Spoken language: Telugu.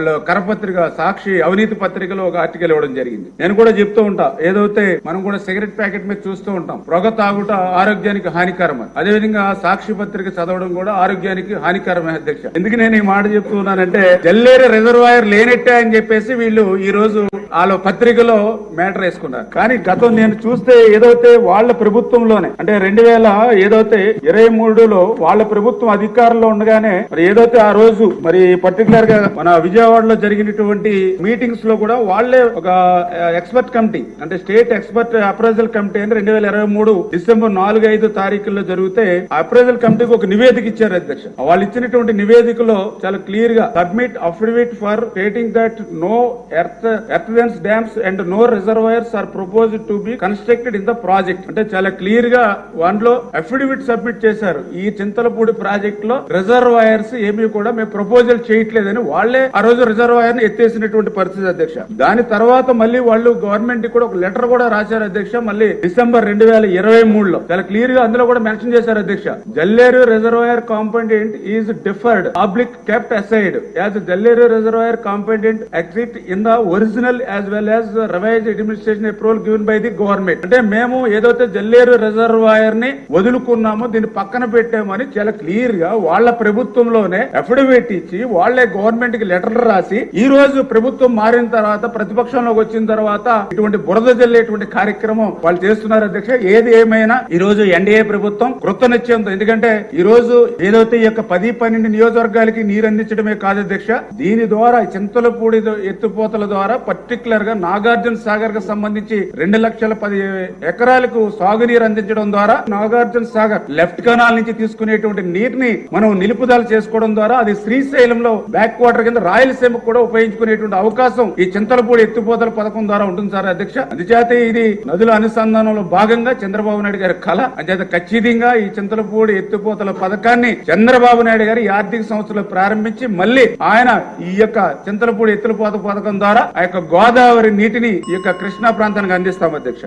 వాళ్ళు కరపత్రిక సాక్షి అవినీతి పత్రికలో ఒక ఆర్టికల్ ఇవ్వడం జరిగింది. నేను కూడా చెప్తూ ఉంటా. ఏదైతే మనం కూడా సిగరెట్ ప్యాకెట్ మీద చూస్తూ ఉంటాం పొగ తాగుట ఆరోగ్యానికి హానికరం అని అదేవిధంగా సాక్షి పత్రిక చదవడం కూడా ఆరోగ్యానికి హానికరమే అధ్యక్ష. ఎందుకు నేను ఈ మాట చెప్తున్నానంటే జల్లేరు రిజర్వాయర్ లేనట్టే అని చెప్పేసి వీళ్ళు ఈ రోజు వాళ్ళ పత్రికలో మ్యాటర్ వేసుకున్నారు. కానీ గతం నేను చూస్తే ఏదైతే వాళ్ళ ప్రభుత్వంలోనే అంటే రెండు వేల ఏదైతే ఇరవై మూడులో వాళ్ళ ప్రభుత్వం అధికారంలో ఉండగానే మరి ఏదైతే ఆ రోజు మరి పర్టికులర్గా మన విజయవాడలో జరిగినటువంటి మీటింగ్స్లో కూడా వాళ్ళే ఒక ఎక్స్పర్ట్ కమిటీ అంటే స్టేట్ ఎక్స్పర్ట్ అప్రైజల్ కమిటీ అని రెండు వేల ఇరవై మూడు డిసెంబర్ నాలుగు ఐదు తారీఖుల్లో జరిగితే అప్రైజల్ కమిటీకి ఒక నివేదిక ఇచ్చారు అధ్యక్ష. వాళ్ళు ఇచ్చినటువంటి నివేదికలో చాలా క్లియర్గా submit affidavit for stating that no earth earthen dams and no reservoirs are propose to be constructed in the project అంటే చాలా క్లియర్గా దాంట్లో అఫిడవిట్ సబ్మిట్ చేశారు. ఈ చింతలపూడి ప్రాజెక్ట్లో రిజర్వాయర్స్ ఏమీ కూడా మేము ప్రపోజల్ చేయట్లేదని వాళ్ళే ఆ రోజు రిజర్వాయర్ని ఎత్తేసినటువంటి పరిస్థితి అధ్యక్ష. దాని తర్వాత మళ్ళీ వాళ్ళు గవర్నమెంట్కి కూడా ఒక లెటర్ కూడా రాశారు అధ్యక్ష మళ్ళీ డిసెంబర్ రెండు వేల ఇరవై మూడులో. చాలా క్లియర్గా అందులో కూడా మెన్షన్ చేశారు అధ్యక్ష. Jalleru reservoir component is deferred public kept aside as Jalleru reservoir component exit in the original as well as revise administration approval given by the government అంటే మేము ఏదైతే జల్లేరు రిజర్వాయర్ని వదులుకున్నామో దీన్ని పక్కన పెట్టామని చాలా క్లియర్గా వాళ్ళ ప్రభుత్వంలోనే అఫిడవిట్ ఇచ్చి వాళ్ళే గవర్నమెంట్కి లెటర్ రాసి ఈ రోజు ప్రభుత్వం మారిన తర్వాత ప్రతిపక్షంలోకి వచ్చిన తర్వాత ఇటువంటి బురద జల్లేటువంటి కార్యక్రమం వాళ్ళు చేస్తున్నారు అధ్యక్ష. ఏది ఏమైనా ఈ రోజు ఎన్డీఏ ప్రభుత్వం కృత నిశ్చయంతో ఎందుకంటే ఈ రోజు ఏదైతే ఈ యొక్క పది పన్నెండు నియోజకవర్గాలకి నీరు అందించడమే కాదు అధ్యక్ష దీని ద్వారా చింతలపూడి ఎత్తుపోతల ద్వారా పర్టికులర్గా నాగార్జున సాగర్కు సంబంధించి రెండు లక్షల పది ఎకరాలకు సాగునీరు అందించడం ద్వారా నాగార్జున సాగర్ లెఫ్ట్ కెనాల్ నుంచి తీసుకునేటువంటి నీటిని మనం నిలుపుదల చేసుకోవడం ద్వారా అది శ్రీశైలంలో బ్యాక్ వాటర్ కింద రాయలసీమకు కూడా ఉపయోగించుకునేటువంటి అవకాశం ఈ చింతలపూడి ఎత్తిపోతల పథకం ద్వారా ఉంటుంది సార్ అధ్యక్ష. అందుచేత ఇది నదుల అనుసంధానంలో భాగంగా చంద్రబాబు నాయుడు గారి కళ. అంచేత ఖచ్చితంగా ఈ చింతలపూడి ఎత్తుపోతల పథకాన్ని చంద్రబాబు నాయుడు గారు ఈ ఆర్థిక సంవత్సరంలో ప్రారంభించి మళ్ళీ ఆయన ఈ యొక్క చింతలపూడి ఎత్తులపోత పథకం ద్వారా ఆ యొక్క గోదావరి నీటిని ఈ యొక్క కృష్ణా ప్రాంతానికి అందిస్తాం అధ్యక్ష.